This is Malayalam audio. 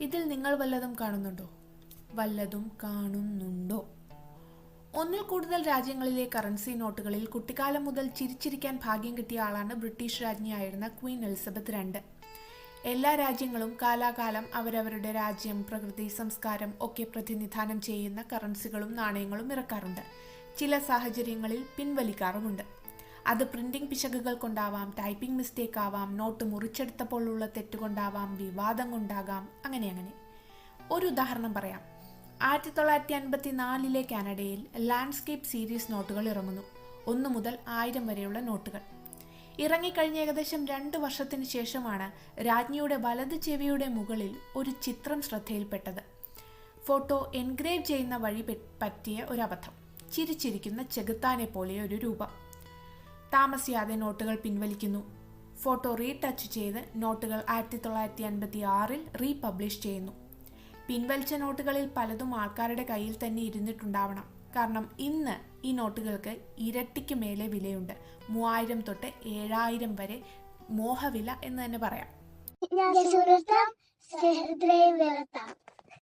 ഇതിൽ നിങ്ങൾ വല്ലതും കാണുന്നുണ്ടോ? വല്ലതും കാണുന്നുണ്ടോ? ഒന്നിൽ കൂടുതൽ രാജ്യങ്ങളിലെ കറൻസി നോട്ടുകളിൽ കുട്ടിക്കാലം മുതൽ ചിരിച്ചിരിക്കാൻ ഭാഗ്യം കിട്ടിയ ആളാണ് ബ്രിട്ടീഷ് രാജ്ഞിയായിരുന്ന ക്വീൻ എലിസബത്ത് രണ്ട്. എല്ലാ രാജ്യങ്ങളും കാലാകാലം അവരവരുടെ രാജ്യം പ്രകൃതി സംസ്കാരം ഒക്കെ പ്രതിനിധാനം ചെയ്യുന്ന കറൻസികളും നാണയങ്ങളും ഇറക്കാറുണ്ട്. ചില സാഹചര്യങ്ങളിൽ പിൻവലിക്കാറുമുണ്ട്. അത് പ്രിന്റിംഗ് പിശകുകൾ കൊണ്ടാവാം ടൈപ്പിംഗ് മിസ്റ്റേക്ക് ആവാം നോട്ട് മുറിച്ചെടുത്തപ്പോഴുള്ള തെറ്റുകൊണ്ടാവാം വിവാദം കൊണ്ടാകാം അങ്ങനെ അങ്ങനെ. ഒരു ഉദാഹരണം പറയാം. ആയിരത്തി തൊള്ളായിരത്തി അൻപത്തി നാലിലെ കാനഡയിൽ ലാൻഡ്സ്കേപ്പ് സീരീസ് നോട്ടുകൾ ഇറങ്ങുന്നു. ഒന്ന് മുതൽ ആയിരം വരെയുള്ള നോട്ടുകൾ. ഇറങ്ങിക്കഴിഞ്ഞ ഏകദേശം രണ്ട് വർഷത്തിന് ശേഷമാണ് രാജ്ഞിയുടെ വലത് ചെവിയുടെ മുകളിൽ ഒരു ചിത്രം ശ്രദ്ധയിൽപ്പെട്ടത്. ഫോട്ടോ എൻഗ്രേവ് ചെയ്യുന്ന വഴി പറ്റിയ ഒരു അബദ്ധം. ചിരിച്ചിരിക്കുന്ന ചെകുത്താനെ പോലെ ഒരു രൂപം. താമസിയാതെ നോട്ടുകൾ പിൻവലിക്കുന്നു. ഫോട്ടോ റീടച്ച് ചെയ്ത് നോട്ടുകൾ ആയിരത്തി തൊള്ളായിരത്തി അൻപത്തി ആറിൽ റീപബ്ലിഷ് ചെയ്യുന്നു. പിൻവലിച്ച നോട്ടുകളിൽ പലതും ആൾക്കാരുടെ കയ്യിൽ തന്നെ ഇരുന്നിട്ടുണ്ടാവണം. കാരണം ഇന്ന് ഈ നോട്ടുകൾക്ക് ഇരട്ടിക്ക് മേലെ വിലയുണ്ട്. മൂവായിരം തൊട്ട് ഏഴായിരം വരെ മോഹവില എന്ന് തന്നെ പറയാം.